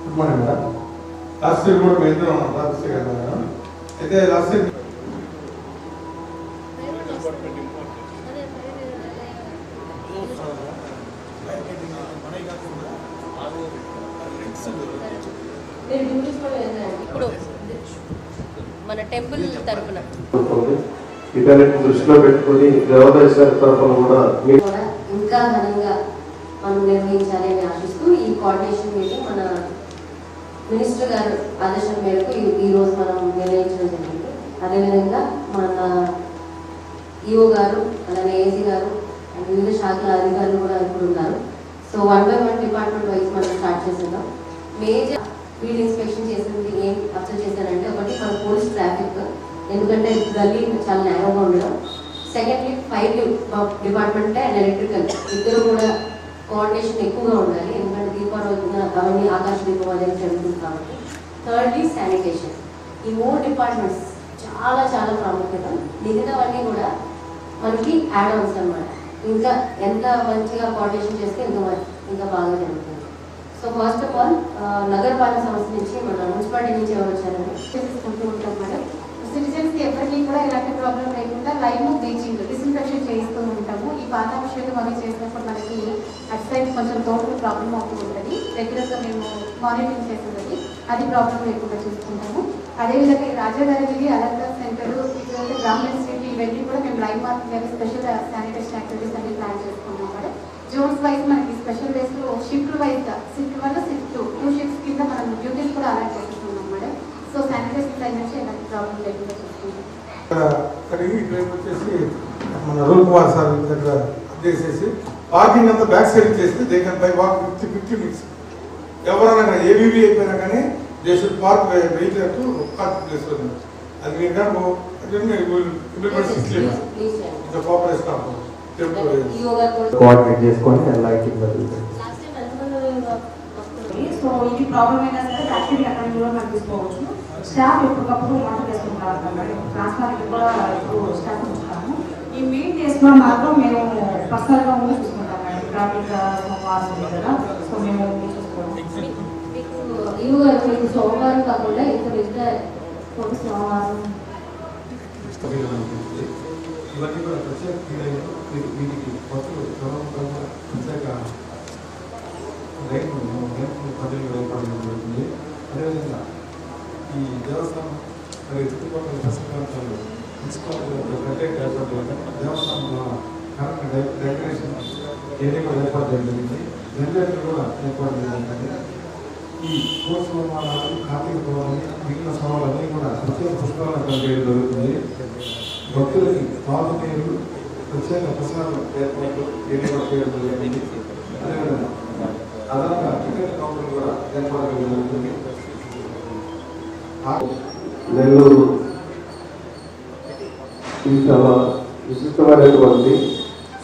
Good morning madam last year కూడా మీ ఇద్దరు ఉన్నాం లాస్ట్ ఇయర్ కదా మేడం. అయితే లాస్ట్ ఇయర్ ఇప్పుడు మన టెంపుల్ తరపున. ఉంటుంది. వీటన్నిటిని దృష్టిలో పెట్టుకుని దేవాదాయ శాఖ తరఫున కూడా ఇంకా ఘనంగా మనం నిర్వహించాలి అని ఆశిస్తూ ఈ కోఆర్డినేషన్ మీటింగ్ మన మినిస్టర్ గారు ఆదేశం మేరకు ఈ- రోజు మనం నిర్ణయించడం జరిగింది. అదేవిధంగా మన ఈఓ గారు అలానే ఏసీ గారు వివిధ శాఖల అధికారులు కూడా ఇప్పుడు ఉన్నారు. So one by one department wise మనం స్టార్ట్ చేసేద్దాం. మేజర్ ఫీల్డ్ ఇన్స్పెక్షన్ చేసింది ఏం అబ్జర్వ్ చేశారంటే ఒకటి మన పోలీస్ ట్రాఫిక్ ఎందుకంటే గల్లీ చాలా నేరంగా ఉండడం. Secondly fire department and electrical ఇద్దరు కూడా కోఆర్డినేషన్ ఎక్కువగా ఉండాలి. ఎందుకంటే దీపావళి రోజున అవన్నీ ఆకాశ దీపావళి జరుగుతుంది కాబట్టి. థర్డ్లీ శానిటేషన్ ఈ మూడు డిపార్ట్మెంట్స్ చాలా చాలా ప్రాముఖ్యత. మిగతావన్నీ కూడా మనకి యాడ్ ఆన్స్ అనమాట ఇంకా ఎంత మంచిగా కోఆర్డినేషన్ చేస్తే ఇంకా ఇంకా బాగా జరుగుతుంది. సో ఫస్ట్ ఆఫ్ ఆల్ నగరపాలక సంస్థ నుంచి మన మున్సిపాలిటీ నుంచి ఎవరు వచ్చారని ఉంటాం మేడం. సిటిజన్స్కి ఎప్పటికీ కూడా ఎలాంటి ప్రాబ్లం లేకుండా లైవ్ బ్లీచింగ్ డిస్ఇన్ఫెక్షన్ చేస్తూ ఉంటాము. ఈ పాదాభిషేకం అవి చేసినప్పుడు మనకి అటు సైడ్ కొంచెం తోటలు ప్రాబ్లం అవుతూ ఉంటుంది. రెగ్యులర్గా మేము మానిటరింగ్ చేస్తున్నది అది ప్రాబ్లం లేకుండా చూసుకుంటాము. అదేవిధంగా ఈ రాజాగారి అలంకార్ సెంటర్ గ్రామీణ బ్రాహ్మణ్ స్ట్రీట్ ఇవన్నీ కూడా మేము live marking special sanitation activities అన్ని ప్లాన్ చేసుకున్నాం మేడం. జోన్స్ వైజ్ మనకి స్పెషల్ డేస్లో షిఫ్ట్ వైజ్ షిఫ్ట్ వల్ల షిఫ్ట్ టూ షిఫ్ట్స్ కింద మనం డ్యూటీస్ కూడా అలాట్ చేస్తున్నాం మేడం సో శానిటైజేషన్ సైడ్ నుంచి ఎలాంటి ప్రాబ్లం లేకుండా చూసుకుంటాం కడిగి ఇటువైపు వచ్చేసి మన రూల్ కుమార్ సార్ దగ్గర చేసేసి పార్కింగ్ అంతా బ్యాక్ సైడ్ చేస్తే they can by walk fifty fifty minutes ఎవరైనా కానీ ఏబీబీ అయిపోయినా కానీ they should park vehicle to park place అది మీరు కానీ ఇంప్లిమెంట్ కోఆపరేషన్ కోఆర్డినేట్ చేసుకొని? సో ఇది ప్రాబ్లం అయినా సరే స్టాఫ్ ఎప్పటికప్పుడు మాటలు వేసుకుంటారు మేడం ట్రాన్స్ఫార్మర్ కూడా ఇప్పుడు స్టాఫ్ ఉంచుతాము ఈ మెయిన్లో మాత్రం మేము పర్సనల్గా ఉండి చూసుకుంటాం మేడం. ట్రాఫిక్ సోమవారం ఉంది కదా సో మేము మీకు గారు మీకు సోమవారం కాకుండా మిగతా ఒక సోమవారం. ఇవన్నీ కూడా ప్రత్యేక క్రీడలు. వీ- వీటికి భక్తులు క్రమంగా ప్రత్యేక లైట్లు లైట్లు పద్ధతులు ఏర్పడడం జరుగుతుంది. అదేవిధంగా ఈ దేవస్థానం మరి చుట్టుపక్కల దర్శన తీసుకోవాలి మున్సిపల్ ప్రత్యేక దేవస్థానంలో కరెక్ట్ డెకరేషన్ ఏరియా కూడా ఏర్పాటు చేయడం జరిగింది. జనరేటర్ కూడా ఏర్పాటు చేయడం జరిగింది. ఈ కోర్సు నిర్మాణాలు కార్తీక పౌర్ణమి మిగిలిన సవాళ్ళన్నీ కూడా ప్రత్యేక పుష్పాలను కలిగేయడం జరుగుతుంది. భక్తులకి తాగునీరు ప్రత్యేక ప్రసాదం ఏర్పాటు ఏర్పాటు చేయడం జరిగింది. అదేవిధంగా అదనంగా టికెట్ కౌంటర్ కూడా ఏర్పాటు చేయడం జరుగుతుంది. నెల్లూరు. ఇది చాలా విశిష్టమైనటువంటి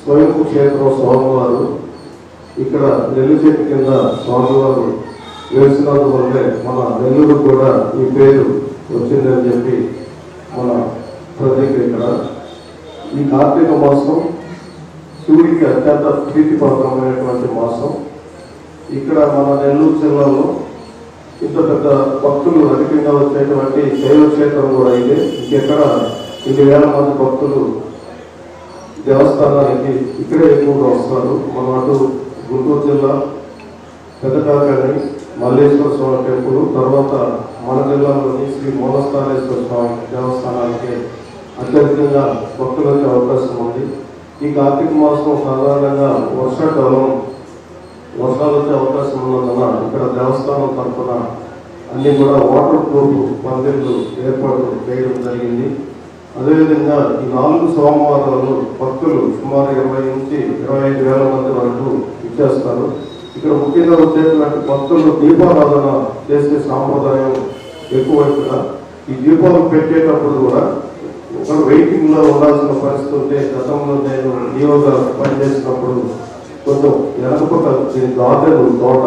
స్వయం క్షేత్రం స్వామివారు ఇక్కడ నెల్లు చెట్టు కింద స్వామివారు వేసినందువల్లే మన నెల్లూరు కూడా ఈ పేరు వచ్చిందని చెప్పి మన ప్రతీక ఇక్కడ. ఈ కార్తీక మాసం సూర్యుడికి అత్యంత ప్రీతిపాత్రమైనటువంటి మాసం. ఇక్కడ మన నెల్లూరు జిల్లాలో ఇంత పెద్ద భక్తులు అధికంగా వచ్చేటువంటి శైవ క్షేత్రం కూడా ఇది. ఇంకెక్కడ ఇది వేల మంది భక్తులు దేవస్థానానికి ఇక్కడే ఎక్కువగా వస్తారు మన అటు గుంటూరు జిల్లా పెద్దకాకని మల్లేశ్వర స్వామి టెంపుల్ తర్వాత మన జిల్లాలోని శ్రీ మూలస్థానేశ్వర స్వామి దేవస్థానానికి అత్యధికంగా భక్తులు వచ్చే అవకాశం ఉంది. ఈ కార్తీక మాసం సాధారణంగా వర్షాకాలం వర్షాలు వచ్చే అవకాశం ఉన్నందున ఇక్కడ దేవస్థానం తరఫున అన్ని కూడా వాటర్ ప్రూఫ్ పందిర్లు ఏర్పాటు చేయడం జరిగింది. అదేవిధంగా ఈ నాలుగు సోమవారాలు భక్తులు సుమారు ఇరవై నుంచి ఇరవై ఐదు వేల మంది వరకు ఇచ్చేస్తారు. ఇక్కడ ముఖ్యంగా వచ్చేటువంటి భక్తులు దీపారాధన చేసే సాంప్రదాయం ఎక్కువ ఇక్కడ ఈ దీపాలు పెట్టేటప్పుడు కూడా ఒక వెయిటింగ్లో ఉండాల్సిన పరిస్థితి ఉంటే గతంలో నేను నియోగ పనిచేసినప్పుడు కొంచెం వెనకపక్క దీని గార్డెన్ తోట.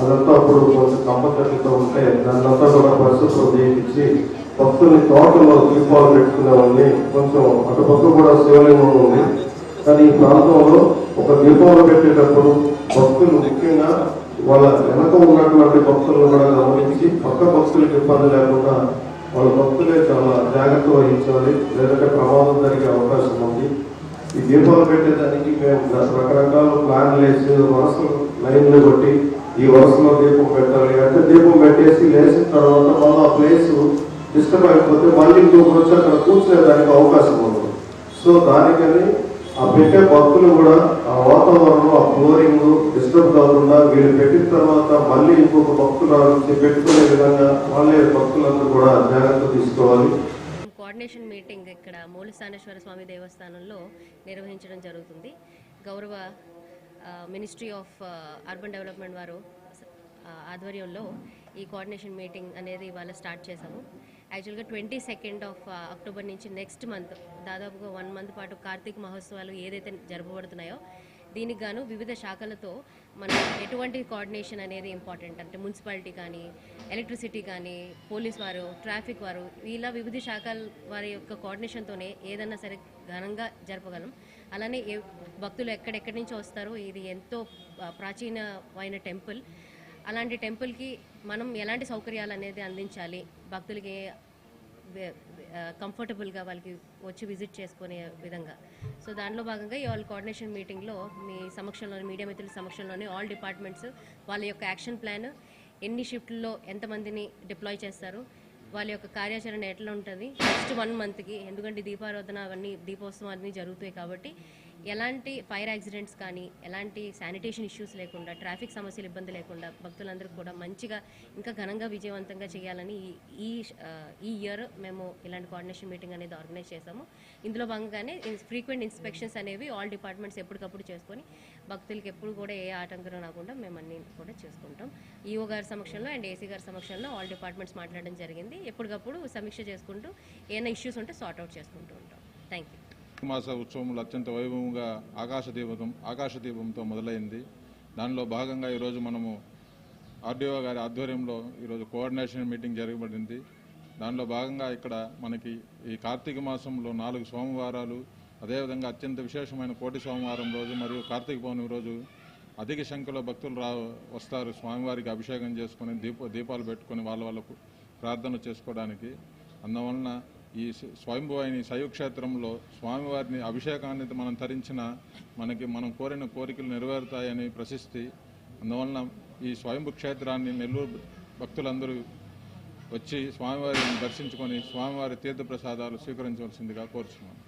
అదంతా అప్పుడు కొంచెం కంపచెట్లతో ఉంటే దాన్నంతా కూడా పరిస్థితులు చేయించి భక్తుని తోటలో దీపాలు పెట్టుకునేవాడిని. కొంచెం అటుపక్క కూడా శివలింగం ఉంది. కానీ ఈ ప్రాంతంలో ఒక దీపాలు పెట్టేటప్పుడు భక్తులు ముఖ్యంగా వాళ్ళ వెనక ఉన్నటువంటి భక్తులను కూడా గమనించి పక్క భక్తులకు ఇబ్బంది లేకుండా వాళ్ళ భక్తులే చాలా జాగ్రత్త వహించాలి. లేదంటే ప్రమాదం జరిగే అవకాశం ఉంది. ఈ దీపాలు పెట్టేదానికి మేము రకరకాల ప్లాన్లు వేసి వరుసలు లైన్లు కొట్టి ఈ వరుసలో దీపం పెట్టాలి. అంటే దీపం పెట్టేసి లేచిన తర్వాత మళ్ళీ ఆ ప్లేస్ డిస్టర్బ్ అయిపోతే మళ్ళీ ఇంకొకరు వచ్చి అక్కడ కూర్చునేదానికి అవకాశం ఉంది. సో దానికని ఆ పెట్టే భక్తులు కూడా ఆ వాతావరణం ఆ ఫ్లోరింగ్ డిస్టర్బ్ కాకుండా వీళ్ళు పెట్టిన తర్వాత మళ్ళీ ఇంకొక భక్తులు పెట్టుకునే విధంగా వాళ్ళే భక్తులందరూ కూడా జాగ్రత్త తీసుకోవాలి. కోఆర్డినేషన్ మీటింగ్ ఇక్కడ మూలస్థానేశ్వర స్వామి దేవస్థానంలో నిర్వహించడం జరుగుతుంది. గౌరవ మినిస్ట్రీ ఆఫ్ అర్బన్ డెవలప్మెంట్ వారు ఆధ్వర్యంలో ఈ కోఆర్డినేషన్ మీటింగ్ అనేది ఇవాళ స్టార్ట్ చేశాము. యాక్చువల్గా ట్వంటీ సెకండ్ ఆఫ్ అక్టోబర్ నుంచి నెక్స్ట్ మంత్ దాదాపుగా వన్ మంత్ పాటు కార్తీక మహోత్సవాలు ఏదైతే జరపబడుతున్నాయో దీనికి గాను వివిధ శాఖలతో మనం ఎటువంటి కోఆర్డినేషన్ అనేది ఇంపార్టెంట్ అంటే మున్సిపాలిటీ కానీ ఎలక్ట్రిసిటీ కానీ పోలీస్ వారు ట్రాఫిక్ వారు ఇలా వివిధ శాఖల వారి యొక్క కోఆర్డినేషన్తోనే ఏదన్నా సరే ఘనంగా జరపగలం. అలానే ఏ భక్తులు ఎక్కడెక్కడి నుంచి వస్తారో ఇది ఎంతో ప్రాచీనమైన టెంపుల్. అలాంటి టెంపుల్కి మనం ఎలాంటి సౌకర్యాలు అనేది అందించాలి? భక్తులకి కంఫర్టబుల్గా వాళ్ళకి వచ్చి విజిట్ చేసుకునే విధంగా. సో దానిలో భాగంగా ఇవాళ కోఆర్డినేషన్ మీటింగ్లో మీ సమక్షంలోని మీడియా మిత్రుల సమక్షంలోనే ఆల్ డిపార్ట్మెంట్స్ వాళ్ళ యొక్క యాక్షన్ ప్లాన్ ఎన్ని షిఫ్ట్లో ఎంతమందిని డిప్లాయ్ చేస్తారు వాళ్ళ యొక్క కార్యాచరణ ఎట్లా ఉంటుంది నెక్స్ట్ వన్ మంత్కి ఎందుకంటే దీపారాధన అవన్నీ దీపోత్సవం అన్నీ జరుగుతాయి కాబట్టి ఎలాంటి ఫైర్ యాక్సిడెంట్స్ కానీ ఎలాంటి శానిటేషన్ ఇష్యూస్ లేకుండా ట్రాఫిక్ సమస్యలు ఇబ్బంది లేకుండా భక్తులందరూ కూడా మంచిగా ఇంకా ఘనంగా విజయవంతంగా చేయాలని ఈ ఈ ఈ ఇయర్ మేము ఇలాంటి కోఆర్డినేషన్ మీటింగ్ అనేది ఆర్గనైజ్ చేసాము ఇందులో భాగంగానే ఫ్రీక్వెంట్ ఇన్స్పెక్షన్స్ అనేవి ఆల్ డిపార్ట్మెంట్స్ ఎప్పటికప్పుడు చేసుకొని భక్తులకి ఎప్పుడు కూడా ఏ ఆటంకం రాకుండా మేము అన్ని కూడా చేసుకుంటాం. ఈఓ గారి సమక్షంలో అండ్ ఏసీ గారి సమక్షంలో ఆల్ డిపార్ట్మెంట్స్ మాట్లాడడం జరిగింది. ఎప్పటికప్పుడు సమీక్ష చేసుకుంటూ ఏమైనా ఇష్యూస్ ఉంటే సార్ట్అవుట్ చేసుకుంటూ ఉంటాం. థ్యాంక్ యూ మాస ఉత్సవములు అత్యంత వైభవంగా ఆకాశ దీపం ఆకాశ దీపంతో మొదలైంది. దానిలో భాగంగా ఈరోజు మనము ఆర్డీఓ గారి ఆధ్వర్యంలో ఈరోజు కోఆర్డినేషన్ మీటింగ్ జరగబడింది. దానిలో భాగంగా ఇక్కడ మనకి ఈ కార్తీక మాసంలో నాలుగు సోమవారాలు అదేవిధంగా అత్యంత విశేషమైన కోటి సోమవారం రోజు మరియు కార్తీక పౌర్ణమి రోజు అధిక సంఖ్యలో భక్తులు రా వస్తారు. స్వామివారికి అభిషేకం చేసుకొని దీప దీపాలు పెట్టుకొని వాళ్ళ వాళ్ళకు ప్రార్థన చేసుకోవడానికి. అందువలన ఈ స్వయంభువాయిని స్వయంభూ అయిన శైవక్షేత్రంలో స్వామివారిని అభిషేకాన్ని మనం తరించిన మనకి మనం కోరిన కోరికలు నెరవేరుతాయని ప్రశస్తి. అందువలన ఈ స్వయంభూ క్షేత్రాన్ని నెల్లూరు భక్తులందరూ వచ్చి స్వామివారిని దర్శించుకొని స్వామివారి తీర్థప్రసాదాలు స్వీకరించవలసిందిగా కోరుచున్నాను